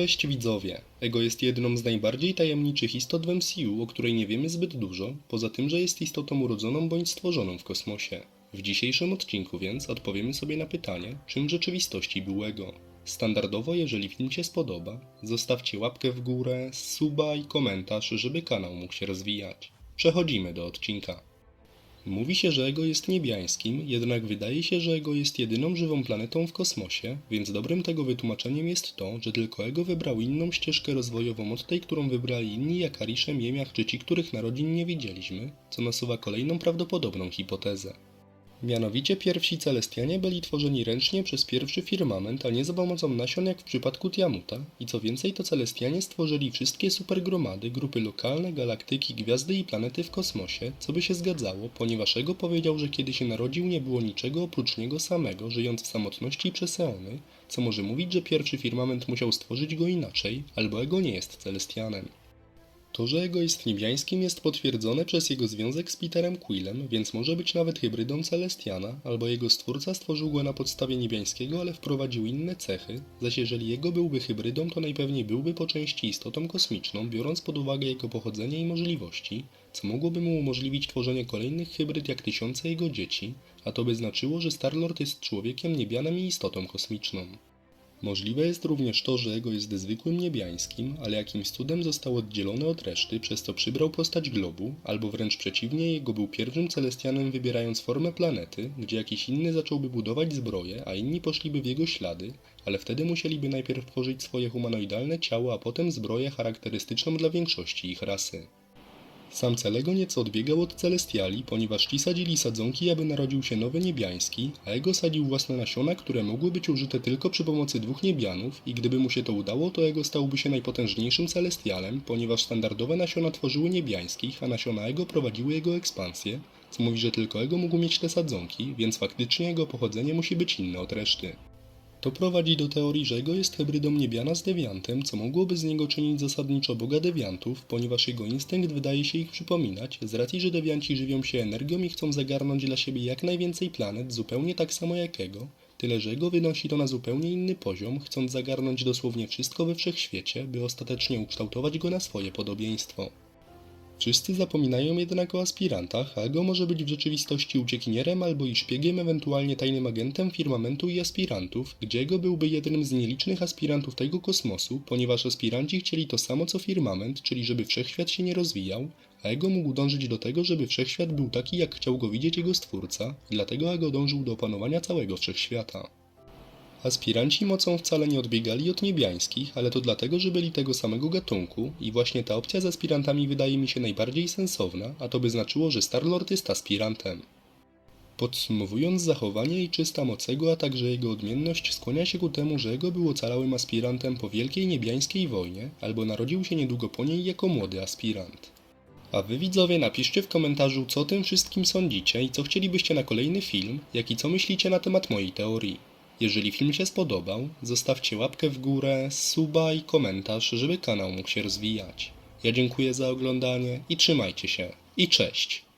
Cześć widzowie. Ego jest jedną z najbardziej tajemniczych istot w MCU, o której nie wiemy zbyt dużo, poza tym, że jest istotą urodzoną bądź stworzoną w kosmosie. W dzisiejszym odcinku więc odpowiemy sobie na pytanie, czym w rzeczywistości był Ego. Standardowo, jeżeli film się spodoba, zostawcie łapkę w górę, suba i komentarz, żeby kanał mógł się rozwijać. Przechodzimy do odcinka. Mówi się, że Ego jest niebiańskim, jednak wydaje się, że Ego jest jedyną żywą planetą w kosmosie, więc dobrym tego wytłumaczeniem jest to, że tylko Ego wybrał inną ścieżkę rozwojową od tej, którą wybrali inni jak Arisze, Miemiach czy ci, których narodzin nie widzieliśmy, co nasuwa kolejną prawdopodobną hipotezę. Mianowicie pierwsi Celestianie byli tworzeni ręcznie przez pierwszy firmament, a nie za pomocą nasion jak w przypadku Tiamuta. I co więcej, to Celestianie stworzyli wszystkie supergromady, grupy lokalne, galaktyki, gwiazdy i planety w kosmosie, co by się zgadzało, ponieważ Ego powiedział, że kiedy się narodził nie było niczego oprócz niego samego, żyjąc w samotności przez eony, co może mówić, że pierwszy firmament musiał stworzyć go inaczej, albo Ego nie jest Celestianem. To, że Ego jest niebiańskim jest potwierdzone przez jego związek z Peterem Quillem, więc może być nawet hybrydą Celestiana, albo jego stwórca stworzył go na podstawie niebiańskiego, ale wprowadził inne cechy, zaś jeżeli jego byłby hybrydą, to najpewniej byłby po części istotą kosmiczną, biorąc pod uwagę jego pochodzenie i możliwości, co mogłoby mu umożliwić tworzenie kolejnych hybryd jak tysiące jego dzieci, a to by znaczyło, że Star-Lord jest człowiekiem niebianem i istotą kosmiczną. Możliwe jest również to, że Ego jest zwykłym niebiańskim, ale jakimś cudem został oddzielony od reszty, przez co przybrał postać globu, albo wręcz przeciwnie, Jego był pierwszym Celestianem wybierając formę planety, gdzie jakiś inny zacząłby budować zbroje, a inni poszliby w jego ślady, ale wtedy musieliby najpierw tworzyć swoje humanoidalne ciało, a potem zbroję charakterystyczną dla większości ich rasy. Sam Celego nieco odbiegał od Celestiali, ponieważ ci sadzili sadzonki, aby narodził się nowy niebiański, a Ego sadził własne nasiona, które mogły być użyte tylko przy pomocy dwóch niebianów i gdyby mu się to udało, to Ego stałby się najpotężniejszym Celestialem, ponieważ standardowe nasiona tworzyły niebiańskich, a nasiona Ego prowadziły jego ekspansję, co mówi, że tylko Ego mógł mieć te sadzonki, więc faktycznie jego pochodzenie musi być inne od reszty. To prowadzi do teorii, że Ego jest hybrydą niebiana z dewiantem, co mogłoby z niego czynić zasadniczo boga dewiantów, ponieważ jego instynkt wydaje się ich przypominać, z racji, że dewianci żywią się energią i chcą zagarnąć dla siebie jak najwięcej planet, zupełnie tak samo jak Ego, tyle że Ego wynosi to na zupełnie inny poziom, chcąc zagarnąć dosłownie wszystko we wszechświecie, by ostatecznie ukształtować go na swoje podobieństwo. Wszyscy zapominają jednak o aspirantach, a Ego może być w rzeczywistości uciekinierem albo i szpiegiem, ewentualnie tajnym agentem firmamentu i aspirantów, gdzie Ego byłby jednym z nielicznych aspirantów tego kosmosu, ponieważ aspiranci chcieli to samo co firmament, czyli żeby wszechświat się nie rozwijał, a Ego mógł dążyć do tego, żeby wszechświat był taki, jak chciał go widzieć jego stwórca, dlatego Ego dążył do opanowania całego wszechświata. Aspiranci mocą wcale nie odbiegali od niebiańskich, ale to dlatego, że byli tego samego gatunku i właśnie ta opcja z aspirantami wydaje mi się najbardziej sensowna, a to by znaczyło, że Starlord jest aspirantem. Podsumowując, zachowanie i czysta moc Ego, a także jego odmienność skłania się ku temu, że Ego był ocalałym aspirantem po wielkiej niebiańskiej wojnie, albo narodził się niedługo po niej jako młody aspirant. A wy widzowie napiszcie w komentarzu, co o tym wszystkim sądzicie i co chcielibyście na kolejny film, jak i co myślicie na temat mojej teorii. Jeżeli film się spodobał, zostawcie łapkę w górę, suba i komentarz, żeby kanał mógł się rozwijać. Ja dziękuję za oglądanie i trzymajcie się. I cześć!